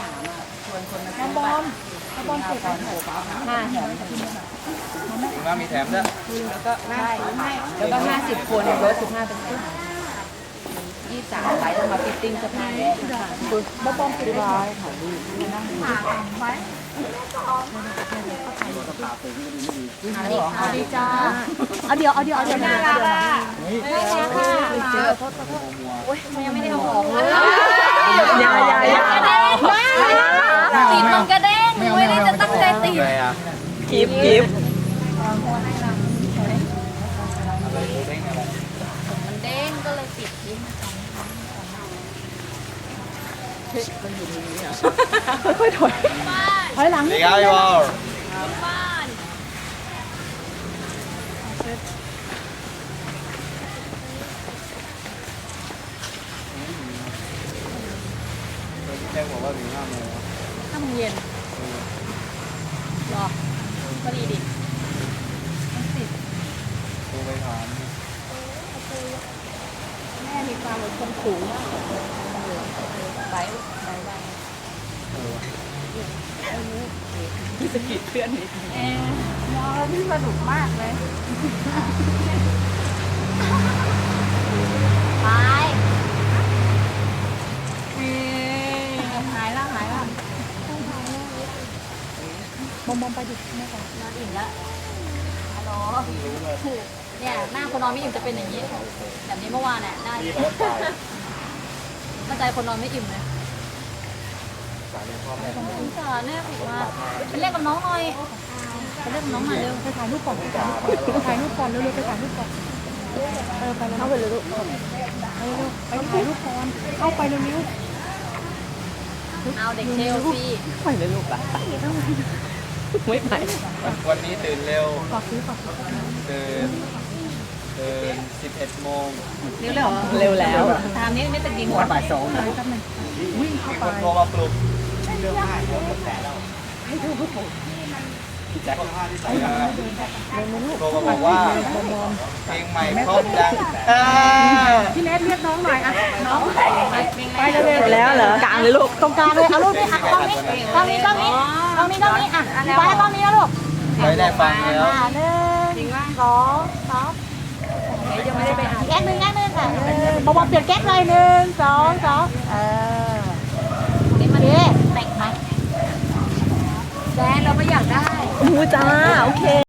สามอะชวนคนมาน้ซื้อบอบัตมรน้องบอมเก็บไว้หน่อยห้าแถมถึงว่ามีแถมด้วยแล้วก็ใช่แล้วก็ห้าสิบคนลดสิบห้าเปอร์เซ็นต์ยี่สามไลท์ต้องมาฟิตติ้งสื้อผ้าด้วยน้องบอมเก็บไว้ถ่ายรูปหาไว้เอาดีจ้าเอาเดี๋ยวเอาเดี๋ยวเอาเดี๋ยวน่ารักอะไม่แน่ค่ะเจอโอ้ยังไม่ได้เอาออกเลยอย่าอย่าอย่า ติดมันกระเด้งไม่ได้จะตั้งใจติดอะไรอะกิฟกิฟอะไรเด้งอะไรมันเด้งก็เลยติดยิ้มค่อยๆถอยถอยหลังสวัสดีครับพี่บอลบ้านแจ้งบอกว่าถึงห้าโมง ห้าโมงเย็นรอก็ดีดิโทรไปถามแม่มีความอดทนสูงมากไปไปไปเออสกิดเพื่อนนิดเออน้องพี่สนุกมากเลย บอมอมไปดิแม่ก่อนนอนอิ่มแล้วฮัลโหลเนี่ยหน้าคนนอนไม่อิ่มจะเป็นอย่างนี้แบบนี้เมื่อวานเนี่ยหน้าพี่เข้าใจคนนอนไม่อิ่มเลยสายเรียนพ่อแม่สงสารเนี่ยผมว่าไปเล่นกับน้องหน่อยไปเล่นกับน้องหน่อยเร็วไปถ่ายรูปก่อนไปถ่ายรูปก่อนเร็วๆไปถ่ายรูปก่อนเออไปแล้วเอาไปเลยลูกเร็วไปถ่ายรูปก่อนเอาไปเร็วเอาเด็กเชลซีๆไปเลยลูกอะ ไม่ไปวันนี้ตื่นเร็วฝากซื้อฝากซื้อตื่นตื่น11โมงเร็วเร็วเร็วแล้วตามนี้ไม่ตึกดีหัวบ่ายสองไปแป๊บนึงวิ่งเข้ามีไปคนโทรมาปลุกเรื่องห้าเรื่องกระแสแล้วพี่ แจ็คโทรมาบอกว่าเพลงใหม่ครบจังอ่าพี่เนทเรียกน้องหน่อยอะน้องไปเร็วๆแล้วเหรอกลางเลยลูกตรงกลางเลยเอาลูกนี่อะกล้องนี้กล้องนี้กล้องนี้กล้องนี้กล้องนี้อะไปกล้องนี้นะลูกไม่ได้ฟังแล้วอะหนึ่งสองสามยังไม่ได้ไปอ่านแก๊กหนึ่งแก๊กหนึ่งค่ะเออบอมเปลี่ยนแก๊กเลยหนึ่งสองสองเออ นี่มัน โอเค แต่งไหมแดนเราไม่อยากได้ มู จ้า โอเค